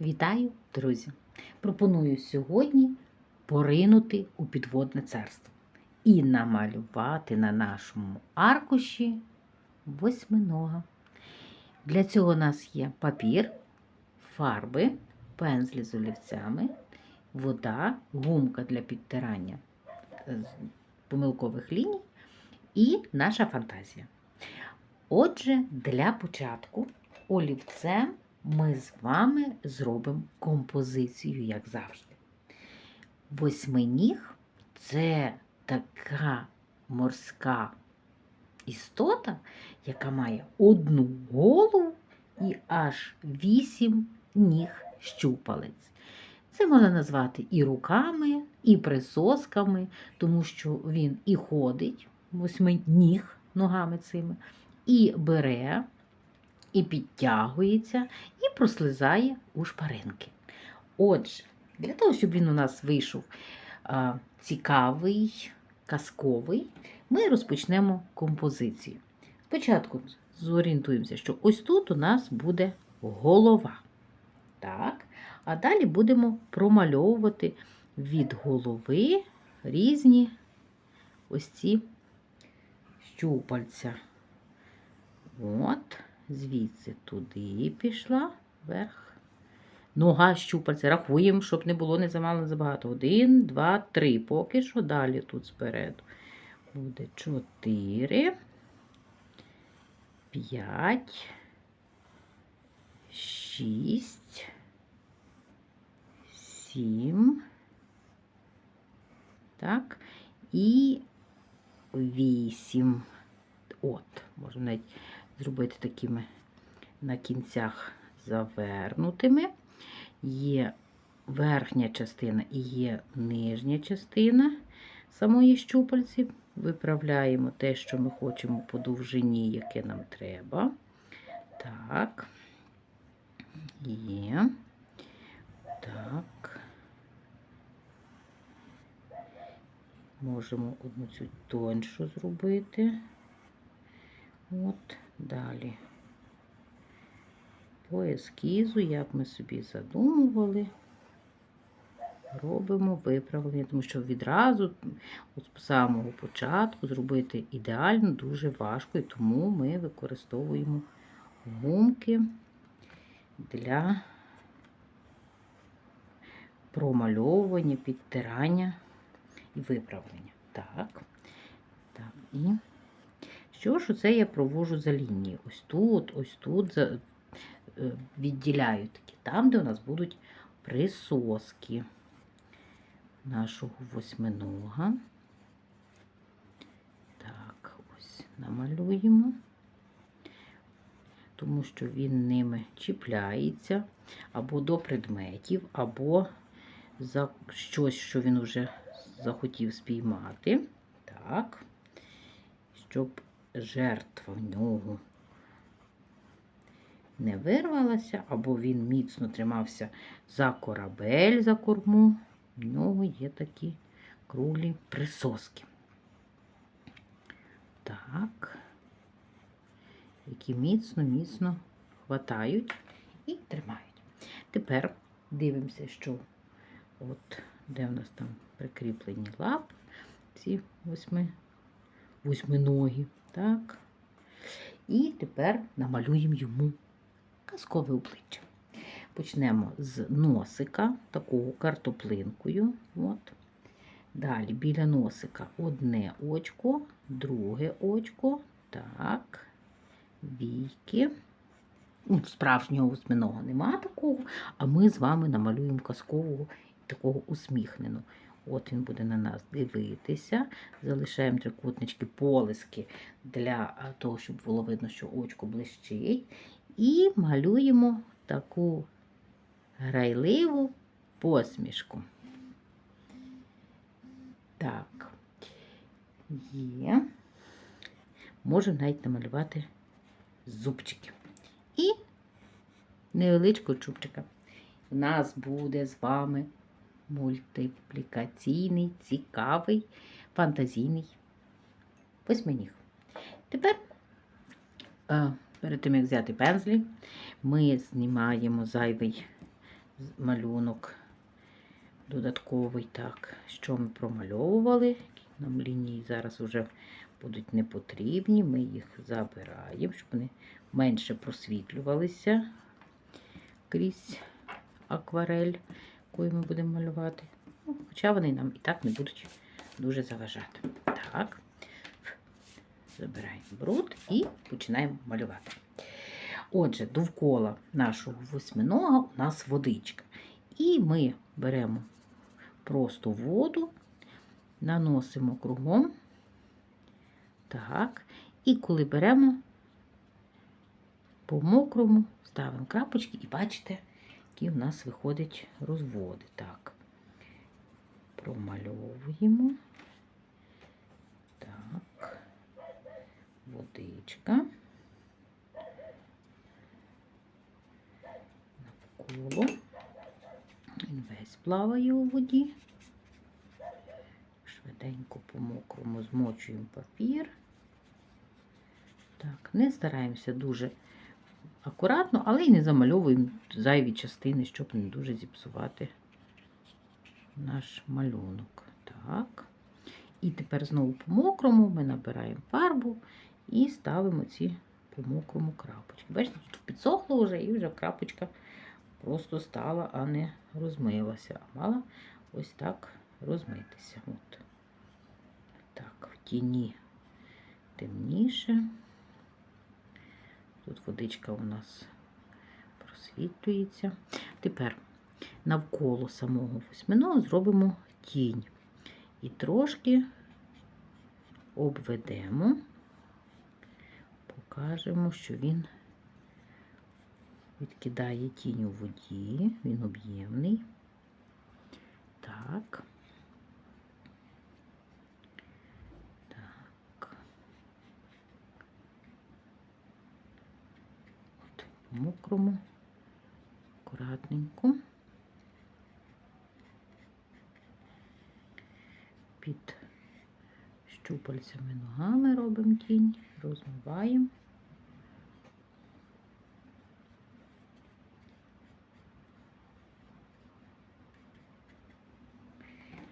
Вітаю, друзі! Пропоную сьогодні поринути у підводне царство і намалювати на нашому аркуші восьминога. Для цього у нас є папір, фарби, пензлі з олівцями, вода, гумка для підтирання помилкових ліній і наша фантазія. Отже, для початку олівцем ми з вами зробимо композицію, як завжди. Восьминіг це така морська істота, яка має одну голову і аж вісім ніг щупалець. Це можна назвати і руками, і присосками, тому що він і ходить восьминіг ногами цими, і бере і підтягується, і прослизає у шпаринки. Отже, для того, щоб він у нас вийшов а, цікавий, казковий, ми розпочнемо композицію. Спочатку зорієнтуємося, що ось тут у нас буде голова. Так? А далі будемо промальовувати від голови різні ось ці щупальця. От звідси туди пішла вверх. Нога щупальця. Рахуємо, щоб не було не замало забагато. Один, два, три. Поки що далі тут спереду. Буде чотири, п'ять, шість, сім. Так. І вісім. От, можна навіть зробити такими на кінцях завернутими. Є верхня частина і є нижня частина самої щупальці. Виправляємо те, що ми хочемо по довжині, яке нам треба. Так, є. Так. Можемо одну цю тоншу зробити. От, далі. По ескізу, як ми собі задумували, робимо виправлення, тому що відразу, з самого початку, зробити ідеально дуже важко, і тому ми використовуємо гумки для промальовування, підтирання і виправлення. Так, так, і. Що ж оце я провожу за лінії? Ось тут, ось тут е, відділяю такі, там, де у нас будуть присоски нашого восьминога. Так, ось намалюємо, тому що він ними чіпляється або до предметів, або за щось, що він вже захотів спіймати. Так, щоб жертва в нього не вирвалася, або він міцно тримався за корабель, за корму, в нього є такі круглі присоски. Так, які міцно-міцно хватають і тримають. Тепер дивимося, що от де в нас там прикріплені лапи, ці восьми, восьминогі. Так. І тепер намалюємо йому казкове обличчя. Почнемо з носика, такого картоплинкою. От. Далі біля носика одне очко, друге очко, так, війки. Ну, Справжнього восьминого нема такого, а ми з вами намалюємо казкового і такого усміхненого. От він буде на нас дивитися. Залишаємо трикутнички, полиски для того, щоб було видно, що очко блищить. І малюємо таку грайливу посмішку. Так, є. Можемо навіть намалювати зубчики. І невеличкого чубчика. У нас буде з вами мультиплікаційний, цікавий, фантазійний восьминіг. Тепер, перед тим, як взяти пензлі, ми знімаємо зайвий малюнок додатковий. Так, що ми промальовували? Нам лінії зараз вже будуть не потрібні. Ми їх забираємо, щоб вони менше просвітлювалися крізь акварель, якою ми будемо малювати. Ну, хоча вони нам і так не будуть дуже заважати. Так, забираємо бруд і починаємо малювати. Отже, довкола нашого восьминога у нас водичка. І ми беремо просто воду, наносимо кругом. Так. І коли беремо по мокрому, ставимо крапочки і бачите, які у нас виходять розводи. Так. Промальовуємо. Так. Водичка. Навколо. Він весь плаває у воді. Швиденько по мокрому змочуємо папір. Так, не стараємося дуже акуратно, але й не замальовуємо зайві частини, щоб не дуже зіпсувати наш малюнок. Так. І тепер знову по мокрому ми набираємо фарбу і ставимо ці по мокрому крапочки. Бачите, тут підсохло вже і вже крапочка просто стала, а не розмилася. А мала ось так розмитися. От. Так, в тіні темніше. Тут водичка у нас просвітлюється. Тепер навколо самого восьминого зробимо тінь. І трошки обведемо, покажемо, що він відкидає тінь у воді, він об'ємний. Так. Так. От, по мокрому, акуратненько. Під щупальцями ногами робимо тінь, розмиваємо.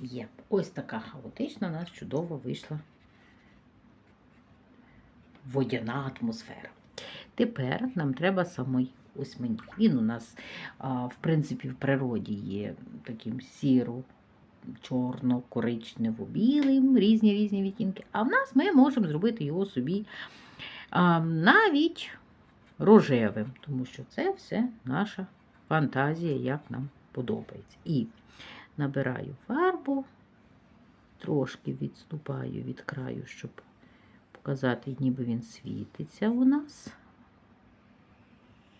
Є. Ось така хаотична у нас чудово вийшла водяна атмосфера. Тепер нам треба самий осьминог. Він у нас, в принципі, в природі є таким сіро, чорно, коричнево, білим, різні різні відтінки. А в нас ми можемо зробити його собі навіть рожевим, тому що це все наша фантазія, як нам подобається. І набираю фарбу, трошки відступаю від краю, щоб показати, ніби він світиться у нас.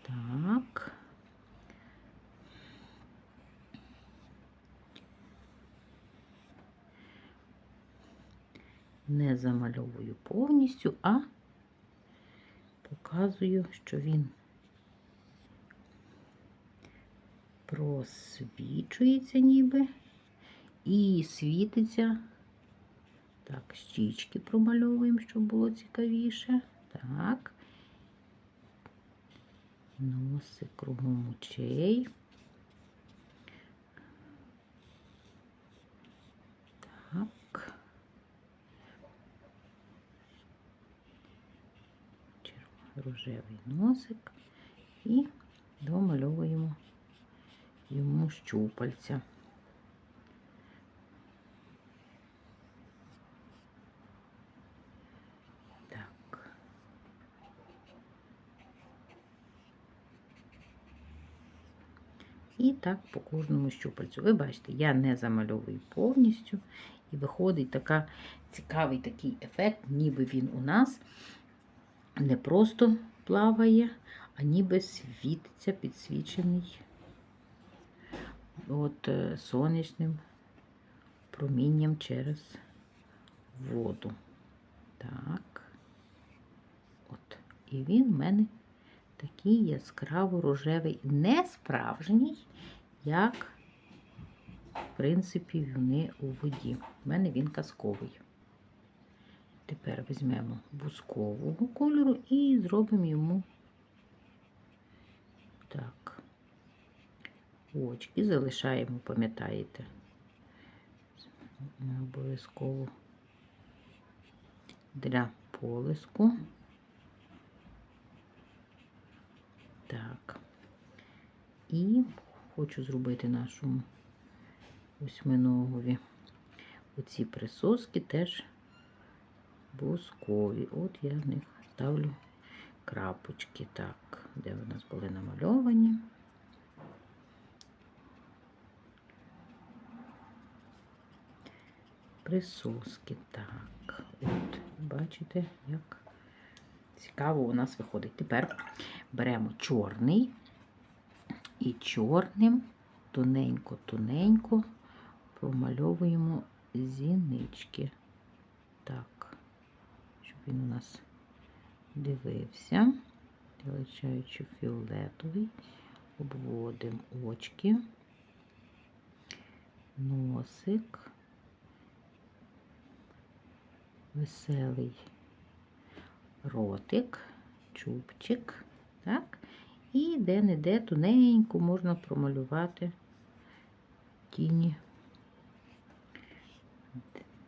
Так. Не замальовую повністю, а показую, що він просвічується ніби і світиться. Так, щічки промальовуємо, щоб було цікавіше. Так. Носи кругом очей. Так. Червоний рожевий носик і домальовуємо йому щупальця. Так. І так по кожному щупальцю. Ви бачите, я не замальовую повністю, і виходить така цікавий такий ефект, ніби він у нас не просто плаває, а ніби світиться підсвічений от е, сонячним промінням через воду. Так. От. І він в мене такий яскраво рожевий, не справжній, як, в принципі, вони у воді. У мене він казковий. Тепер візьмемо бускового кольору і зробимо йому так очки залишаємо, пам'ятаєте. Обов'язково для полиску. Так. І хочу зробити нашому восьминогові оці присоски теж бускові. От я в них ставлю крапочки. Так, де в нас були намальовані. Присоски. Так, от, бачите, як цікаво у нас виходить. Тепер беремо чорний і чорним тоненько-тоненько промальовуємо зінички. Він у нас дивився, залишаючи фіолетовий, обводимо очки, носик, веселий ротик, чубчик, так, і де-не-де тоненько можна промалювати тіні,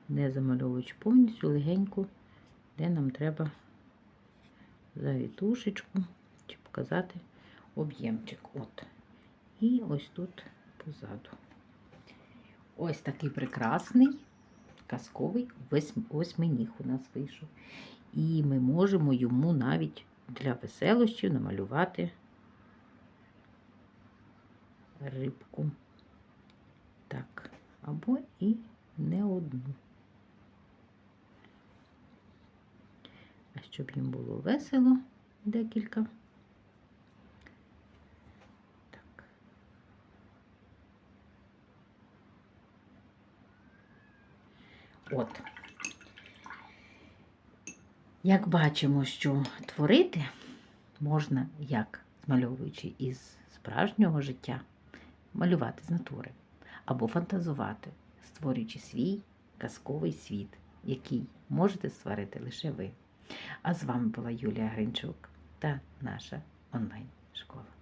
не замальовуючи повністю легенько, де нам треба завітушечку, чи показати об'ємчик. От. І ось тут позаду. Ось такий прекрасний казковий восьм- восьминіг у нас вийшов. І ми можемо йому навіть для веселощів намалювати рибку. Так, або і не одну. А щоб їм було весело декілька. От. Як бачимо, що творити можна як змальовуючи із справжнього життя, малювати з натури, або фантазувати, створюючи свій казковий світ, який можете створити лише ви. А з вами була Юлія Гринчук та наша онлайн-школа.